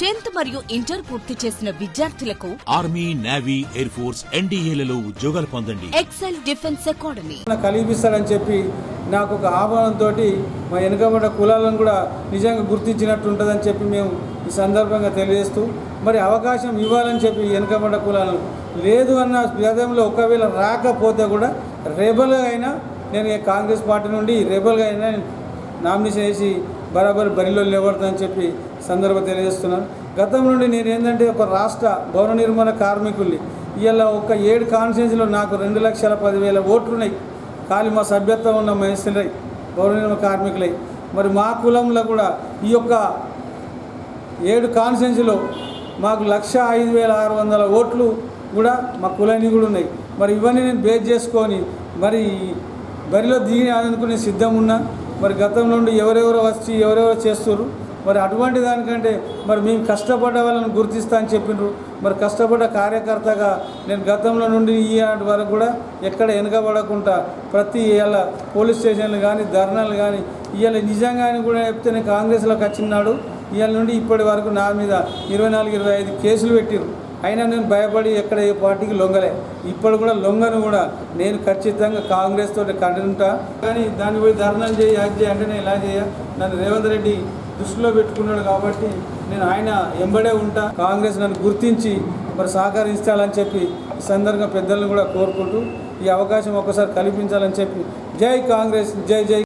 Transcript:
Tenth మరియు inter పూర్తి చేసిన విద్యార్థులకు ఆర్మీ నేవీ ఎయిర్ ఫోర్స్ ఎన్డీఏలలో ఉద్యోగాలు పొందండి. XL defence academy. కలిగిస్తాడని చెప్పి నాకు ఒక ఆహ్వానంతో మా వెనుకబడ్డ కులాలను కూడా నిజంగా గుర్తించినట్టు ఉంటుందని చెప్పి మేము ఈ సందర్భంగా తెలియజేస్తూ మరి అవకాశం ఇవ్వాలని చెప్పి వెనుకబడ్డ కులాలను. లేదు అన్న గతంలో ఒకవేళ రాకపోతే కూడా రెబల్గా అయినా నేను కాంగ్రెస్ పార్టీ నుండి రెబల్గా అయినా నామినేషన్ వేసి బరాబర్ బరిలో నిలబడతానని చెప్పి సందర్భం తెలియజేస్తున్నాను. గతం నుండి నేను ఏంటంటే ఒక రాష్ట్ర భవన నిర్మాణ కార్మికుల్ని. ఇవాళ ఒక ఏడు కాన్స్టిట్యూన్సీలో నాకు రెండు లక్షల పదివేల ఓట్లు ఉన్నాయి ఖాళీ మా సభ్యత్వం ఉన్న మనుషులై భవన నిర్మాణ కార్మికులై. మరి మా కులంలో కూడా ఈ యొక్క ఏడు కాన్స్టిట్యున్సీలో మాకు లక్ష ఐదు వేల ఆరు వందల ఓట్లు కూడా మా కులాన్ని కూడా ఉన్నాయి. మరి ఇవన్నీ నేను బేస్ చేసుకొని మరి బరిలో దిగి నేను సిద్ధం ఉన్నా. మరి గతం నుండి ఎవరెవరో వచ్చి ఎవరెవరో చేస్తున్నారు మరి అటువంటి దానికంటే మరి మేము కష్టపడ్డ వాళ్ళని గుర్తిస్తా అని చెప్పిండ్రు మరి కష్టపడ్డ కార్యకర్తగా నేను గతంలో నుండి ఈ వరకు కూడా ఎక్కడ వెనకబడకుండా ప్రతి ఇవాళ పోలీస్ స్టేషన్లు కానీ ధర్నాలు కానీ ఇవాళ నిజంగానే కూడా చెప్తే నేను కాంగ్రెస్లోకి వచ్చినాడు. ఇవాళ నుండి ఇప్పటి వరకు నా మీద ఇరవై నాలుగు ఇరవై ఐదు కేసులు పెట్టిరు అయినా నేను భయపడి ఎక్కడ ఏ పార్టీకి లొంగలే. ఇప్పుడు కూడా లొంగను కూడా నేను ఖచ్చితంగా కాంగ్రెస్ తోటి కంటుంటా కానీ దాన్ని పోయి ధర్నాలు చేయి యాక్ట్ చేయి అంటే నేను ఇలా చేయ. నన్ను రేవంత్ రెడ్డి దృష్టిలో పెట్టుకున్నాడు కాబట్టి నేను ఆయన ఎంబడే ఉంటా. కాంగ్రెస్ నన్ను గుర్తించి మరి సహకరించాలని చెప్పి ఈ సందర్భంగా పెద్దలను కూడా కోరుకుంటూ ఈ అవకాశం ఒక్కసారి కల్పించాలని చెప్పి జై కాంగ్రెస్ జై జై